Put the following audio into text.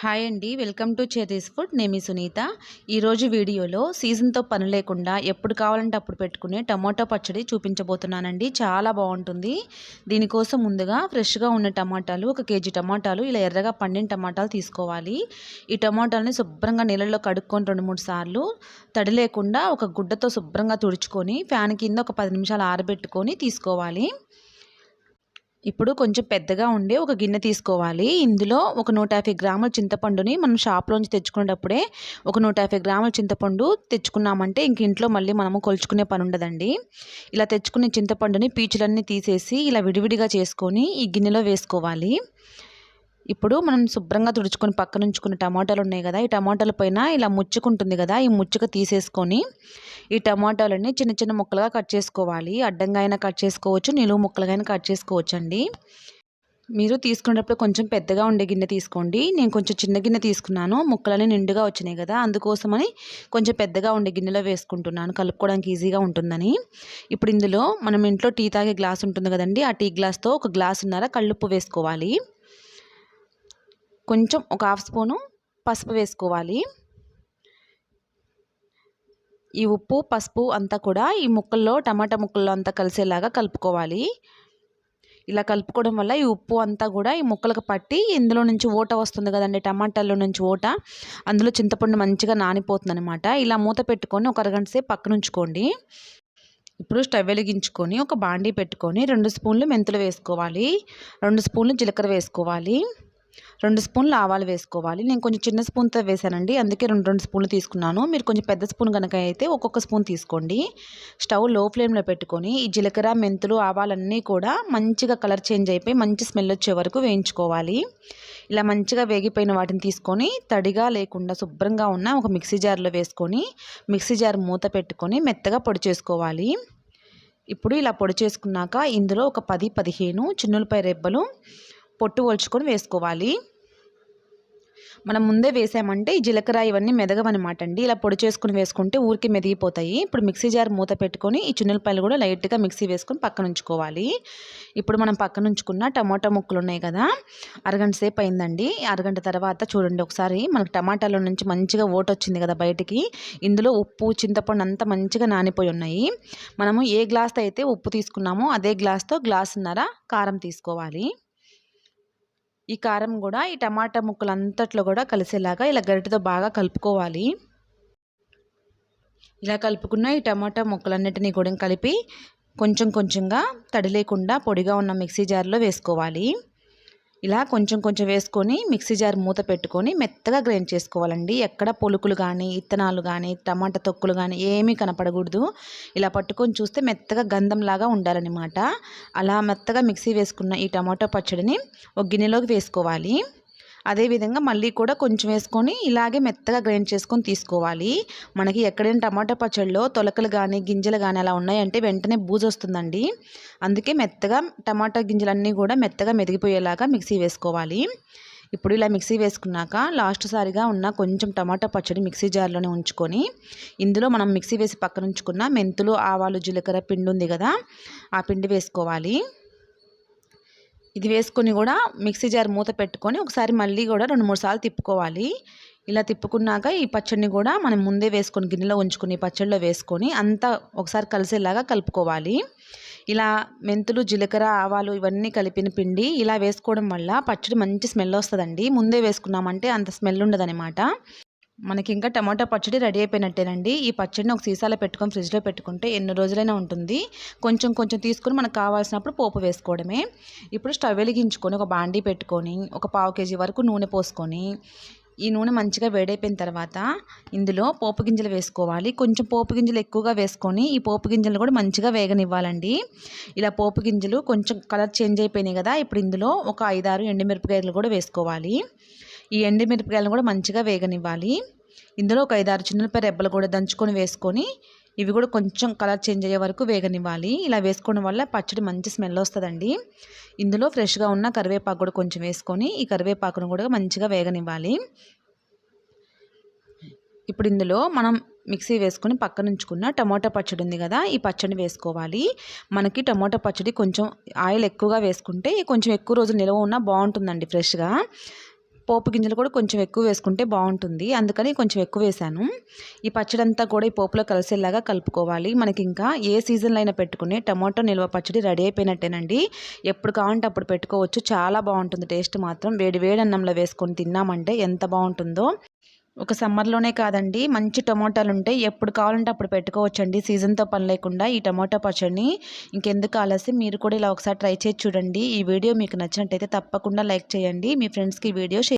Hi అండి welcome to చేతీస్ food. నేను సునీత. ఈరోజు వీడియోలో సీజన్తో పని లేకుండా ఎప్పుడు కావాలంటే అప్పుడు పెట్టుకునే టమాటో పచ్చడి చూపించబోతున్నానండి. చాలా బాగుంటుంది. దీనికోసం ముందుగా ఫ్రెష్గా ఉన్న టమాటాలు ఒక కేజీ టమాటాలు ఇలా ఎర్రగా పండిన టమాటాలు తీసుకోవాలి. ఈ టమాటాలని శుభ్రంగా నీళ్ళలో కడుక్కొని రెండు మూడు సార్లు తడి లేకుండా ఒక గుడ్డతో శుభ్రంగా తుడుచుకొని ఫ్యాన్ కింద ఒక పది నిమిషాలు ఆరబెట్టుకొని తీసుకోవాలి. ఇప్పుడు కొంచెం పెద్దగా ఉండే ఒక గిన్నె తీసుకోవాలి. ఇందులో ఒక నూట యాభై గ్రాముల చింతపండుని మనం షాప్లోంచి తెచ్చుకునేటప్పుడే ఒక నూట యాభై గ్రాముల చింతపండు తెచ్చుకున్నామంటే ఇంక ఇంట్లో మళ్ళీ మనము కొలుచుకునే పని ఉండదండి. ఇలా తెచ్చుకునే చింతపండుని పీచులన్నీ తీసేసి ఇలా విడివిడిగా చేసుకొని ఈ గిన్నెలో వేసుకోవాలి. ఇప్పుడు మనం శుభ్రంగా తుడుచుకొని పక్కన ఉంచుకున్న టమాటాలు ఉన్నాయి కదా ఈ టమాటాల పైన ఇలా ముచ్చుకుంటుంది కదా ఈ ముచ్చుక తీసేసుకొని ఈ టమాటాలని చిన్న చిన్న ముక్కలుగా కట్ చేసుకోవాలి. అడ్డంగా అయినా కట్ చేసుకోవచ్చు నిలువు ముక్కలుగా అయినా కట్ చేసుకోవచ్చు అండి మీరు తీసుకునేటప్పుడు కొంచెం పెద్దగా ఉండే గిన్నె తీసుకోండి. నేను కొంచెం చిన్న గిన్నె తీసుకున్నాను ముక్కలని నిండుగా వచ్చినాయి కదా అందుకోసమని కొంచెం పెద్దగా ఉండే గిన్నెలో వేసుకుంటున్నాను కలుపుకోవడానికి ఈజీగా ఉంటుందని. ఇప్పుడు ఇందులో మనం ఇంట్లో టీ తాగే గ్లాస్ ఉంటుంది కదండి ఆ టీ గ్లాస్తో ఒక గ్లాస్ ఉన్నారా కళ్ళుప్పు వేసుకోవాలి. కొంచెం ఒక హాఫ్ స్పూను పసుపు వేసుకోవాలి. ఈ ఉప్పు పసుపు అంతా కూడా ఈ ముక్కల్లో టమాటా ముక్కల్లో అంతా కలిసేలాగా కలుపుకోవాలి. ఇలా కలుపుకోవడం వల్ల ఈ ఉప్పు అంతా కూడా ఈ ముక్కలకు పట్టి ఇందులో నుంచి ఓట వస్తుంది కదండి టమాటాల్లో నుంచి ఓట. అందులో చింతపండు మంచిగా నానిపోతుంది అనమాట ఇలా మూత పెట్టుకొని ఒక అరగంట సేపు పక్కన ఉంచుకోండి. ఇప్పుడు స్టవ్ వెలిగించుకొని ఒక బాండీ పెట్టుకొని రెండు స్పూన్లు మెంతులు వేసుకోవాలి. రెండు స్పూన్లు జీలకర్ర వేసుకోవాలి. రెండు స్పూన్లు ఆవాలు వేసుకోవాలి. నేను కొంచెం చిన్న స్పూన్తో వేసానండి అందుకే రెండు రెండు స్పూన్లు తీసుకున్నాను. మీరు కొంచెం పెద్ద స్పూన్ కనుక అయితే ఒక్కొక్క స్పూన్ తీసుకోండి. స్టవ్లో ఫ్లేమ్లో పెట్టుకొని ఈ జీలకర్ర మెంతులు ఆవాలన్నీ కూడా మంచిగా కలర్ చేంజ్ అయిపోయి మంచి స్మెల్ వచ్చే వరకు వేయించుకోవాలి. ఇలా మంచిగా వేగిపోయిన వాటిని తీసుకొని తడిగా లేకుండా శుభ్రంగా ఉన్న ఒక మిక్సీ జార్లో వేసుకొని మిక్సీ జార్ మూత పెట్టుకొని మెత్తగా పొడి చేసుకోవాలి. ఇప్పుడు ఇలా పొడి చేసుకున్నాక ఇందులో ఒక పది పదిహేను చిన్నులపై రెబ్బలు పొట్టు ఒలుచుకొని వేసుకోవాలి. మనం ముందే వేసామంటే ఈ జీలకర్ర ఇవన్నీ మెదగవన్నమాట అండి ఇలా పొడి చేసుకుని వేసుకుంటే ఊరికి మెదిగిపోతాయి. ఇప్పుడు మిక్సీ జార్ మూత పెట్టుకొని ఈ చున్నెలపాయలు కూడా లైట్గా మిక్సీ వేసుకొని పక్కన ఉంచుకోవాలి ఇప్పుడు మనం పక్కన ఉంచుకున్న టమాటా ముక్కలు ఉన్నాయి కదా అరగంట సేపు అయిందండి. అరగంట తర్వాత చూడండి ఒకసారి మనకు టమాటాల నుంచి మంచిగా ఓటు వచ్చింది కదా బయటికి. ఇందులో ఉప్పు చింతపండు అంతా మంచిగా నానిపోయి ఉన్నాయి. మనము ఏ గ్లాస్తో అయితే ఉప్పు తీసుకున్నామో అదే గ్లాస్తో గ్లాసున్నర కారం తీసుకోవాలి. ఈ కారం కూడా ఈ టమాటా ముక్కలు అంతట్లో కూడా కలిసేలాగా ఇలా గరిటతో బాగా కలుపుకోవాలి. ఇలా కలుపుకున్న ఈ టమాటా ముక్కలన్నిటినీ కూడా కలిపి కొంచెం కొంచెంగా తడి లేకుండా పొడిగా ఉన్న మిక్సీ జార్లో వేసుకోవాలి. ఇలా కొంచెం కొంచెం వేసుకొని మిక్సీ జార్ మూత పెట్టుకొని మెత్తగా గ్రైండ్ చేసుకోవాలండి. ఎక్కడ పొలుకులు కానీ ఇత్తనాలు కానీ టమాటా తొక్కులు కానీ ఏమీ కనపడకూడదు. ఇలా పట్టుకొని చూస్తే మెత్తగా గంధంలాగా ఉండాలన్నమాట. అలా మెత్తగా మిక్సీ వేసుకున్న ఈ టమాటో పచ్చడిని ఒక గిన్నెలోకి వేసుకోవాలి. అదేవిధంగా మళ్ళీ కూడా కొంచెం వేసుకొని ఇలాగే మెత్తగా గ్రైండ్ చేసుకొని తీసుకోవాలి. మనకి ఎక్కడైనా టమాటా పచ్చడిలో తొలకలు కానీ గింజలు కానీ అలా ఉన్నాయంటే వెంటనే బూజు వస్తుందండి. అందుకే మెత్తగా టమాటా గింజలన్నీ కూడా మెత్తగా మెదిగిపోయేలాగా మిక్సీ వేసుకోవాలి. ఇప్పుడు ఇలా మిక్సీ వేసుకున్నాక లాస్ట్ సారిగా ఉన్న కొంచెం టమాటా పచ్చడి మిక్సీ జార్లోనే ఉంచుకొని ఇందులో మనం మిక్సీ వేసి పక్కన ఉంచుకున్న మెంతులు ఆవాలు జీలకర్ర పిండి ఉంది కదా ఆ పిండి వేసుకోవాలి. ఇది వేసుకొని కూడా మిక్సీ జార్ మూత పెట్టుకొని ఒకసారి మళ్ళీ కూడా రెండు మూడు సార్లు తిప్పుకోవాలి. ఇలా తిప్పుకున్నాక ఈ పచ్చడిని కూడా మనం ముందే వేసుకొని గిన్నెలో ఉంచుకొని పచ్చడిలో వేసుకొని అంతా ఒకసారి కలిసేలాగా కలుపుకోవాలి. ఇలా మెంతులు జీలకర్ర ఆవాలు ఇవన్నీ కలిపిన పిండి ఇలా వేసుకోవడం వల్ల పచ్చడి మంచి స్మెల్ వస్తుందండి. ముందే వేసుకున్నామంటే అంత స్మెల్ ఉండదనమాట. మనకి ఇంకా టమాటా పచ్చడి రెడీ అయిపోయినట్టేనండి. ఈ పచ్చడిని ఒక సీసాలో పెట్టుకొని ఫ్రిడ్జ్లో పెట్టుకుంటే ఎన్ని రోజులైనా ఉంటుంది. కొంచెం కొంచెం తీసుకొని మనకు కావాల్సినప్పుడు పోపు వేసుకోవడమే. ఇప్పుడు స్టవ్ వెలిగించుకొని ఒక బాండీ పెట్టుకొని ఒక పావు కేజీ వరకు నూనె పోసుకొని ఈ నూనె మంచిగా వేడైపోయిన తర్వాత ఇందులో పోపు గింజలు వేసుకోవాలి. కొంచెం పోపు గింజలు ఎక్కువగా వేసుకొని ఈ పోపు గింజలు కూడా మంచిగా వేగనివ్వాలండి. ఇలా పోపు గింజలు కొంచెం కలర్ చేంజ్ అయిపోయినాయి కదా ఇప్పుడు ఇందులో ఒక ఐదారు ఎండుమిరపకాయలు కూడా వేసుకోవాలి. ఈ ఎండుమిరపకాయలను కూడా మంచిగా వేగనివ్వాలి. ఇందులో ఒక ఐదారు చిన్నపై రెబ్బలు కూడా దంచుకొని వేసుకొని ఇవి కూడా కొంచెం కలర్ చేంజ్ అయ్యే వరకు వేగనివ్వాలి. ఇలా వేసుకోవడం వల్ల పచ్చడి మంచి స్మెల్ వస్తుందండి. ఇందులో ఫ్రెష్గా ఉన్న కరివేపాకు కూడా కొంచెం వేసుకొని ఈ కరివేపాకును కూడా మంచిగా వేగనివ్వాలి. ఇప్పుడు ఇందులో మనం మిక్సీ వేసుకొని పక్కన ఉంచుకున్న టమోటా పచ్చడి ఉంది కదా ఈ పచ్చడిని వేసుకోవాలి. మనకి టమోటా పచ్చడి కొంచెం ఆయిల్ ఎక్కువగా వేసుకుంటే కొంచెం ఎక్కువ రోజులు నిల్వ ఉన్నా బాగుంటుందండి ఫ్రెష్గా. పోపు గింజలు కూడా కొంచెం ఎక్కువ వేసుకుంటే బాగుంటుంది. అందుకని కొంచెం ఎక్కువ వేశాను. ఈ పచ్చడి అంతా కూడా ఈ పోపులో కలిసేలాగా కలుపుకోవాలి. మనకి ఇంకా ఏ సీజన్లో అయినా పెట్టుకునే టమాటో నిల్వ పచ్చడి రెడీ అయిపోయినట్టేనండి. ఎప్పుడు కావాలంటే అప్పుడు పెట్టుకోవచ్చు. చాలా బాగుంటుంది. టేస్ట్ మాత్రం వేడి వేడి అన్నంలో వేసుకొని తిన్నామంటే ఎంత బాగుంటుందో. ఒక సమ్మర్లోనే కాదండి. మంచి టమోటాలు ఉంటాయి ఎప్పుడు కావాలంటే అప్పుడు పెట్టుకోవచ్చండి. సీజన్తో పని లేకుండా ఈ టమోటా పచ్చడిని ఇంకెందుకు ఆలస్యం? మీరు కూడా ఇలా ఒకసారి ట్రై చేసి చూడండి. ఈ వీడియో మీకు నచ్చినట్టయితే తప్పకుండా లైక్ చేయండి. మీ ఫ్రెండ్స్కి ఈ వీడియో షేర్